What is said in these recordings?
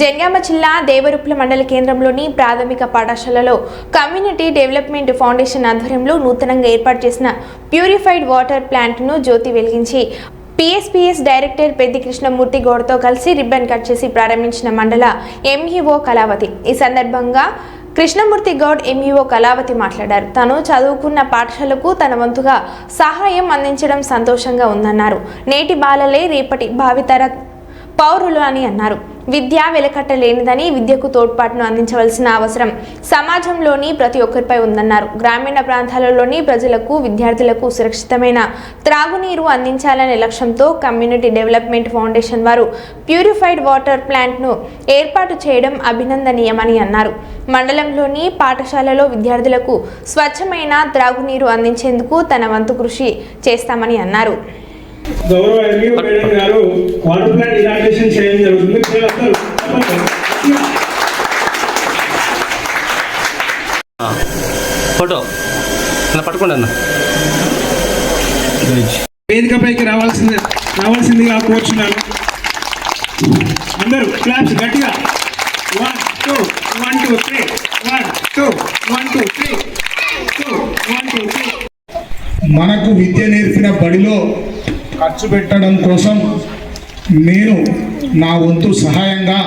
జనగామ జిల్లా దేవరుప్ల మండల కేంద్రంలోని ప్రాథమిక పాఠశాలలో కమ్యూనిటీ డెవలప్మెంట్ ఫౌండేషన్ ఆధ్వర్యంలో నూతనంగా ఏర్పాటు చేసిన ప్యూరిఫైడ్ వాటర్ ప్లాంట్ను జ్యోతి వెలిగించి పిఎస్పిఎస్ డైరెక్టర్ పెద్ది కృష్ణమూర్తి గౌడ్తో కలిసి రిబ్బన్ కట్ చేసి ప్రారంభించిన మండల ఎంఈఓ కళావతి. ఈ సందర్భంగా కృష్ణమూర్తి గౌడ్ ఎంఈఓ కళావతి మాట్లాడారు. తను చదువుకున్న పాఠశాలకు తన వంతుగా సహాయం అందించడం సంతోషంగా ఉందన్నారు. నేటి బాలలే రేపటి భావితర పౌరులు అని అన్నారు. విద్య వెలకట్టలేనిదని విద్యకు తోడ్పాటును అందించవలసిన అవసరం సమాజంలోని ప్రతి ఒక్కరిపై ఉందన్నారు. గ్రామీణ ప్రాంతాలలోని ప్రజలకు విద్యార్థులకు సురక్షితమైన త్రాగునీరు అందించాలనే లక్ష్యంతో కమ్యూనిటీ డెవలప్మెంట్ ఫౌండేషన్ వారు ప్యూరిఫైడ్ వాటర్ ప్లాంట్ను ఏర్పాటు చేయడం అభినందనీయమని అన్నారు. మండలంలోని పాఠశాలలో విద్యార్థులకు స్వచ్ఛమైన త్రాగునీరు అందించేందుకు తన వంతు కృషి చేస్తామని అన్నారు. గౌరవ ఎంఈఓ మేడం గారు వాటర్ ప్లాంట్ ఇనాగ్రేషన్ చేయడం జరుగుతుంది. ఫోటో. అలా పట్టుకోండి అన్న. వేదికపైకి రావాల్సింది రావాల్సిందిగా కోరుచున్నాను. అందరూ క్లాప్స్ గట్టిగా. One two one two three one two one two three two one two three మనకు విద్య నేర్పిన బడిలో ఖర్చు పెట్టడం కోసం నేను నా వంతు సహాయంగా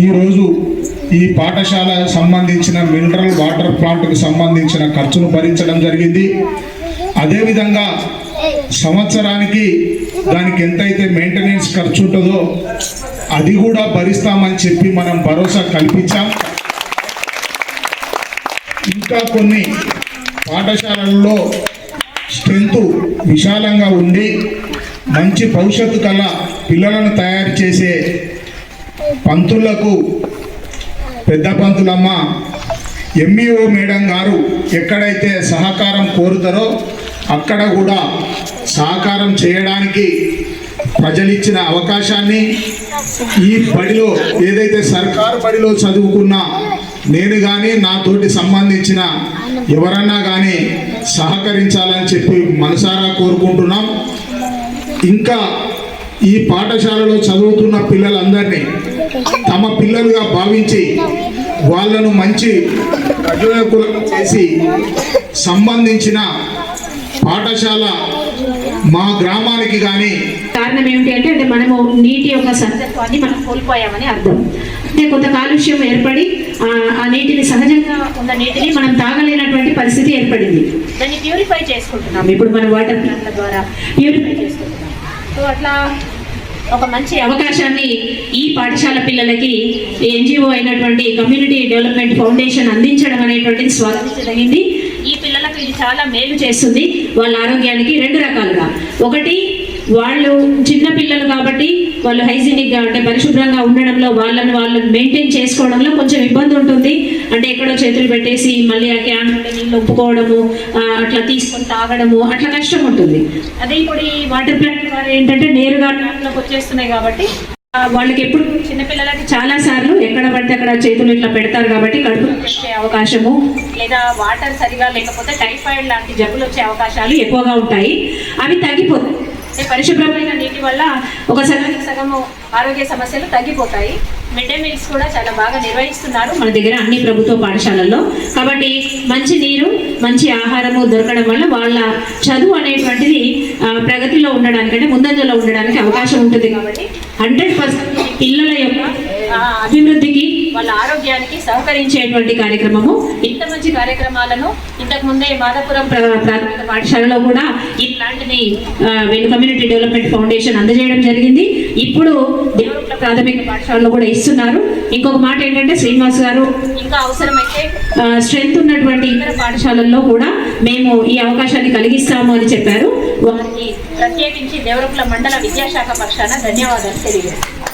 ఈరోజు ఈ పాఠశాల సంబంధించిన మినరల్ వాటర్ ప్లాంట్కు సంబంధించిన ఖర్చును భరించడం జరిగింది. అదేవిధంగా సంవత్సరానికి దానికి ఎంతైతే మెయింటెనెన్స్ ఖర్చు ఉంటుందో అది కూడా భరిస్తామని చెప్పి మనం భరోసా కల్పించాం. ఇంకా కొన్ని పాఠశాలల్లో స్ట్రెంత్ విశాలంగా ఉండి మంచి భవిష్యత్తు కల పిల్లలను తయారు చేసే పంతులకు పెద్ద పంతులమ్మ ఎంఈఓ మేడం గారు ఎక్కడైతే సహకారం కోరుతారో అక్కడ కూడా సహకారం చేయడానికి ప్రజలిచ్చిన అవకాశాన్ని ఈ బడిలో ఏదైతే సర్కారు బడిలో చదువుకున్న నేను కానీ నాతోటి సంబంధించిన ఎవరన్నా కానీ సహకరించాలని చెప్పి మనసారా కోరుకుంటున్నాం. ఇంకా ఈ పాఠశాలలో చదువుతున్న పిల్లలందరినీ తమ పిల్లలుగా భావించి వాళ్ళను మంచి ప్రజోయకులను చేసి సంబంధించిన పాఠశాల మా గ్రామానికి కానీ కారణం ఏమిటి అంటే మనము నీటి యొక్క సందర్భాన్ని మనం కోల్పోయామని అర్థం. అంటే కొంత కాలుష్యం ఏర్పడి ఆ, నీటిని సహజంగా ఉన్న నీటిని మనం తాగలేనటువంటి పరిస్థితి ఏర్పడింది. దాన్ని ప్యూరిఫై చేసుకుంటున్నాం. ఇప్పుడు మన వాటర్ ప్లాంట్ల ద్వారా ప్యూరిఫై చేసుకుంటున్నాం. సో అట్లా ఒక మంచి అవకాశాన్ని ఈ పాఠశాల పిల్లలకి ఎన్జిఓ అయినటువంటి కమ్యూనిటీ డెవలప్మెంట్ ఫౌండేషన్ అందించడం అనేటువంటిది స్వాగతించదగింది. ఈ పిల్లలకు ఇది చాలా మేలు చేస్తుంది. వాళ్ళ ఆరోగ్యానికి రెండు రకాలుగా. ఒకటి వాళ్ళు చిన్న పిల్లలు కాబట్టి వాళ్ళు హైజీనిక్గా అంటే పరిశుభ్రంగా ఉండడంలో వాళ్ళని వాళ్ళు మెయింటైన్ చేసుకోవడంలో కొంచెం ఇబ్బంది ఉంటుంది. అంటే ఎక్కడో చేతులు పెట్టేసి మళ్ళీ ఆ క్యాన్ నీళ్ళు ఒప్పుకోవడము అట్లా తీసుకొని తాగడము అట్లా కష్టం ఉంటుంది. అదే ఇప్పుడు ఈ వాటర్ ప్లాంట్ ద్వారా ఏంటంటే నేరుగా ట్యాప్లోకి వచ్చేస్తున్నాయి కాబట్టి వాళ్ళకి ఎప్పుడు చిన్నపిల్లలకి చాలా సార్లు ఎక్కడ పడితే అక్కడ చేతులు ఇట్లా పెడతారు కాబట్టి కడుపు వచ్చే అవకాశము లేదా వాటర్ సరిగా లేకపోతే టైఫాయిడ్ లాంటి జబ్బులు వచ్చే అవకాశాలు ఎక్కువగా ఉంటాయి. అవి తగ్గిపోతాయి. పరిశుభ్రమైన నీటి వల్ల ఒక సగానికి సగము ఆరోగ్య సమస్యలు తగ్గిపోతాయి. మిడ్ డే మీల్స్ కూడా చాలా బాగా నిర్వహిస్తున్నారు. మన దగ్గర అన్ని ప్రభుత్వ పాఠశాలల్లో. కాబట్టి మంచి నీరు మంచి ఆహారము దొరకడం వల్ల వాళ్ళ చదువు అనేటువంటిది ప్రగతిలో ఉండడానికి అంటే ముందంజలో ఉండడానికి అవకాశం ఉంటుంది కాబట్టి హండ్రెడ్ పర్సెంట్ పిల్లల యొక్క అభివృద్ధికి వాళ్ళ ఆరోగ్యానికి సహకరించేటువంటి కార్యక్రమము. ఇంత మంచి కార్యక్రమాలను ఇంతకు ముందే మాదాపురం ప్రాథమిక పాఠశాలలో కూడా ఈ ప్లాంట్ని కమ్యూనిటీ డెవలప్మెంట్ ఫౌండేషన్ అందజేయడం జరిగింది. ఇప్పుడు దేవరుట్ల ప్రాథమిక పాఠశాలలో కూడా ఇస్తున్నారు. ఇంకొక మాట ఏంటంటే శ్రీనివాస్ గారు ఇంకా అవసరమైతే స్ట్రెంత్ ఉన్నటువంటి ఇతర పాఠశాలల్లో కూడా మేము ఈ అవకాశాన్ని కలిగిస్తాము అని చెప్పారు. వారికి ప్రత్యేకించి దేవరకుల మండల విద్యాశాఖ పక్షాన ధన్యవాదాలు తెలియజేస్తాను